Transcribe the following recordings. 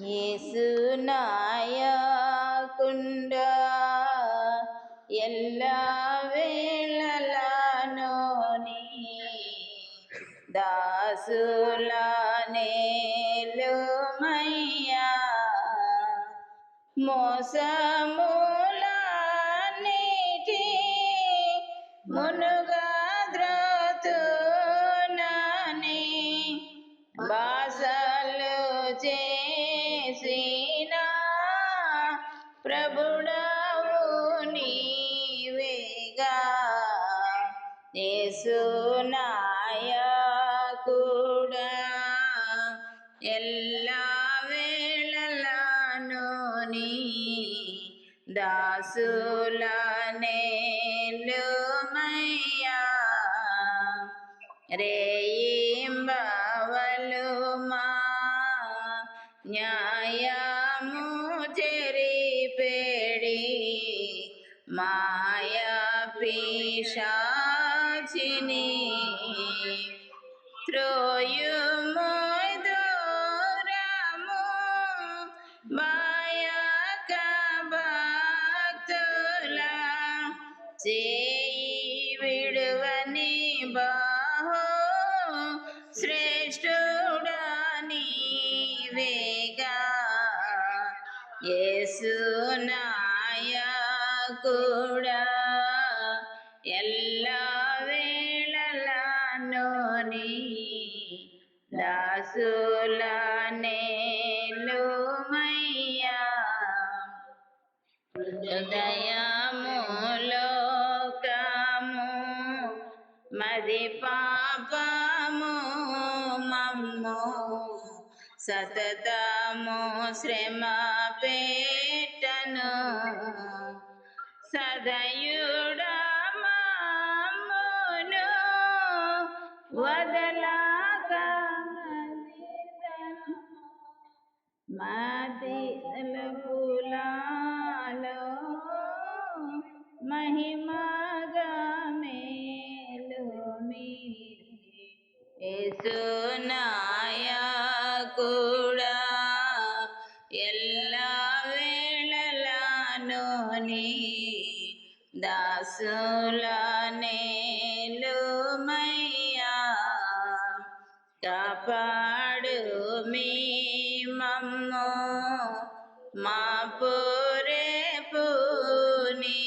ఏసునాయకుండా ఎల్లా వేళలానోని దాసులనేలుమయ్యా మోసములన్నిటి మునుగా యేసునాయకుడా ఎల్లా వేళలాను నీ దాసులనేలుమయ్యా రేయింబవలుమా న్యాయము త్రోయుమోయ్ దూరము బాయక భక్తుల చేయి విడువని బాహో శ్రేష్ఠుడని వేగా యేసునాయకుడా ఎల్లా వేళలాను నీ దాసులనేలుమయ్యా హృదయములోకము మది పాపము మమ్ము సతతము శ్రమ పెట్టను సదయుడమామును వదలాక మాది పులాలో మహిమగా మేలు కూడా ఎల్లా వేళలాను నీ దాసులనేలుమయ్యా కాపాడు మీ మమ్ము. మా పూరే పూని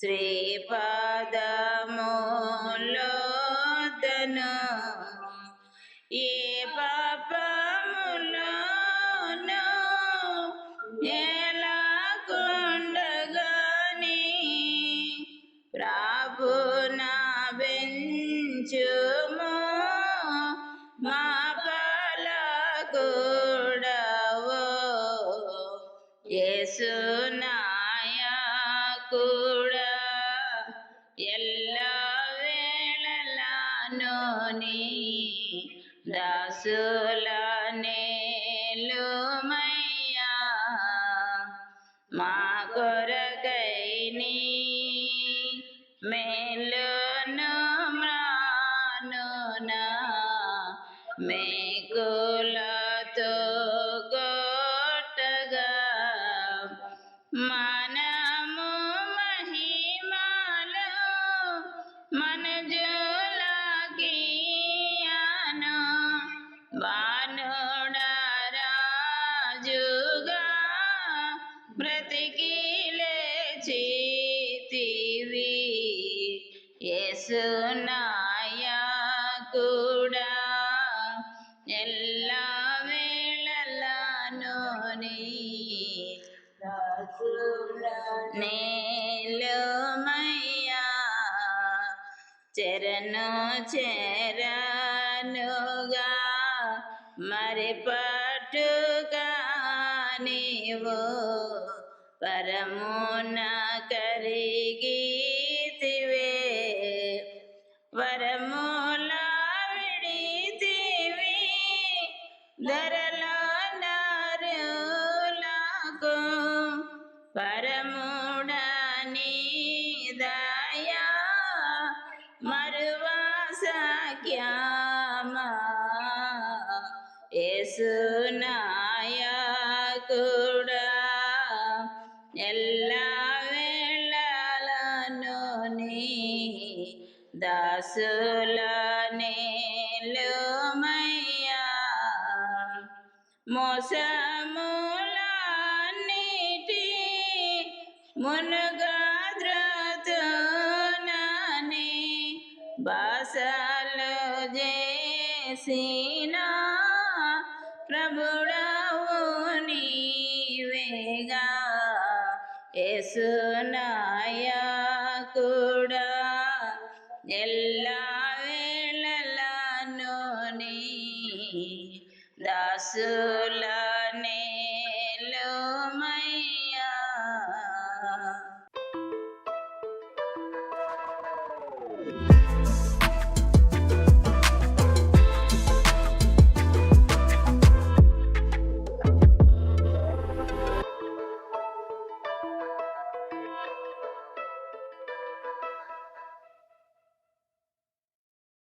శ్రీపాదములోదను. ఏ యేసునాయకుడా ఎల్లా వేళలాను నీ దాసులనేలుమయ్యా మా కొరకై నీ మేలును మ్రానునా మేకులతో బ్రతికి లేచితివి యేసునాయకుడా ఎల్లా వేళలాను నీ నేలుమయ్యా చెరను చెరనుగా మరి పట్టుగా నీవు పరమున కరిగితివే వరముల విడితివి ధరలో నారులకు. పరముడని దయా. మరువా సఖ్యమా యేసు నాయకుడా. ఎల్ల వేళలను నీ దాసులనే లోమయ్యా మోసములన్నిటి మునుగాద్రతునని బాసలు చేసిన ప్రభుడా యేసునాయకుడా కూడా ఎల్